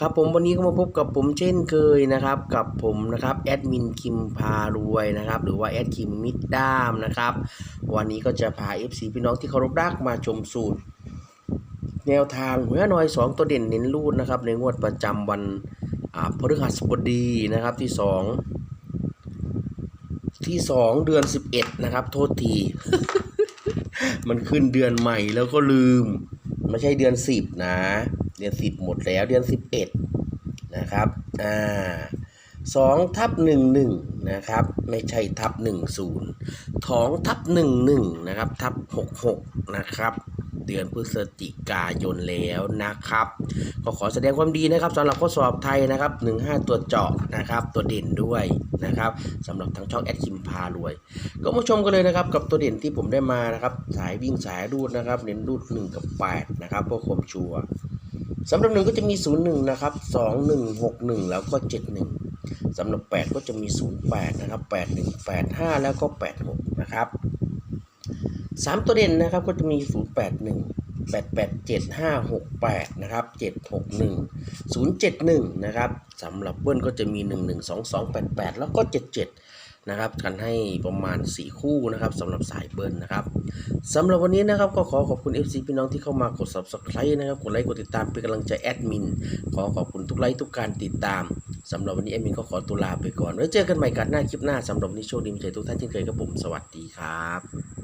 ครับผมวันนี้ก็มาพบกับผมเช่นเคยนะครับ กับผมนะครับแอดมินคิมพารวยนะครับ หรือว่าแอดคิมมิดด้ามนะครับ วันนี้ก็จะพา FC พี่น้องที่เคารพรักมาชมสูตร แนวทางหัวหน่อย 2 ตัวเด่นเน้นรูดนะครับ ในงวดประจำวันพฤหัสบดีนะครับที่ 2 ที่ 2 เดือน 11 นะครับ โทษที มันขึ้นเดือนใหม่แล้วก็ลืม ไม่ใช่เดือน 10 นะ ดือน10หมดแล้วเดือน11นะครับอ่าสองทับหนึ่งหนึ่งนะครับไม่ใช่ทับหนึ่งศูนย์ท้องทับหนึ่งหนึ่งนะครับทับหกหกนะครับเดือนพฤศจิกายนแล้วนะครับ ก็ขอแสดงความดีนะครับสำหรับข้อสอบไทยนะครับ15 ตัวเจาะนะครับตัวเด่นด้วยนะครับสำหรับทางช่องแอดคิมพารวย ก็มาชมกันเลยนะครับกับตัวเด่นที่ผมได้มานะครับสายวิ่งสายรูดนะครับเน้นรูด1กับ8นะครับเพื่อความชัวร์ สำหรับหนึ่งก็จะมี 0 1 นะครับ2 1 6 1 แล้วก็ 7 1สำหรับ 8 ก็จะมี 0 8 นะครับ 8 1 8 5 แล้วก็ 8 6 นะครับสามตัวเด่นนะครับก็จะมี 0 8 1 8 8 7 5 6 8 นะครับ 7 6 1 0 7 1 นะครับสำหรับเบิ้ลก็จะมี 1 1 2 2 8 8 แล้วก็ 7 7 นะครับกันให้ประมาณ 4 คู่นะครับสำหรับสายเบิร์นะครับสำหรับวันนี้นะครับก็ขอขอบคุณ FC พี่น้องที่เข้ามากด Subscribe นะครับกดไลค์กดติดตามเป็นกำลังใจแอดมินขอขอบคุณทุกไลค์ทุกการติดตามสำหรับวันนี้แอดมินก็ขอตัวลาไปก่อนไว้เจอกันใหม่กันหน้าคลิปหน้าสำหรับวันนี้โชคดีมีใจทุกท่านเช่นเคยครับผมสวัสดีครับ